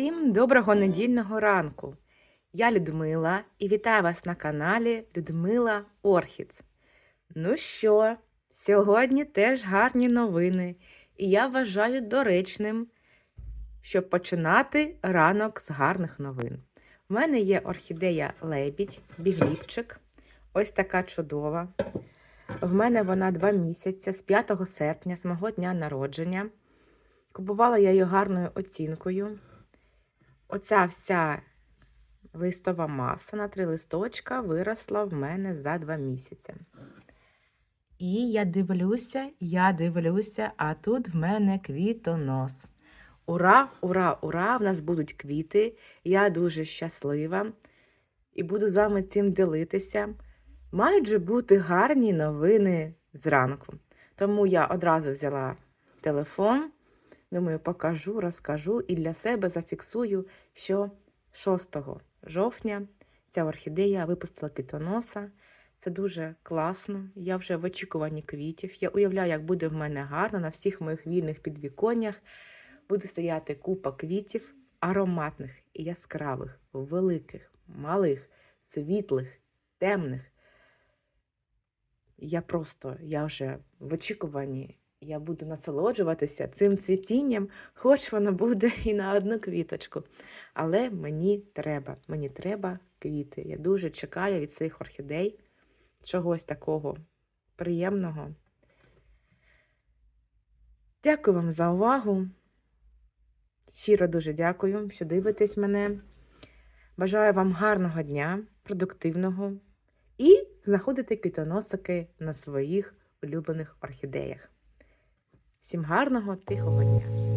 Всім доброго недільного ранку. Я Людмила і вітаю вас на каналі Людмила Орхіц. Ну що, сьогодні теж гарні новини, і я вважаю доречним, щоб починати ранок з гарних новин. У мене є орхідея лебідь, бігліпчик. Ось така чудова. В мене вона два місяці з 5 серпня, з мого дня народження. Купувала я її гарною оцінкою. Оця вся листова маса на три листочка виросла в мене за два місяці. І я дивлюся, я дивлюся, а тут в мене квітонос. Ура, ура, ура! В нас будуть квіти. Я дуже щаслива і буду з вами цим ділитися. Мають же бути гарні новини зранку. Тому я одразу взяла телефон. Думаю, покажу, розкажу і для себе зафіксую, що 6 жовтня ця орхідея випустила квітоноса. Це дуже класно. Я вже в очікуванні квітів. Я уявляю, як буде в мене гарно на всіх моїх вільних підвіконнях. Буде стояти купа квітів, ароматних і яскравих, великих, малих, світлих, темних. Я просто, я вже в очікуванні я буду насолоджуватися цим цвітінням, хоч воно буде і на одну квіточку. Але мені треба, мені треба квіти. Я дуже чекаю від цих орхідей чогось такого приємного. Дякую вам за увагу. Щиро дуже дякую, що дивитесь мене. Бажаю вам гарного дня, продуктивного і знаходити квітоносики на своїх улюблених орхідеях. Всім гарного, тихого дня!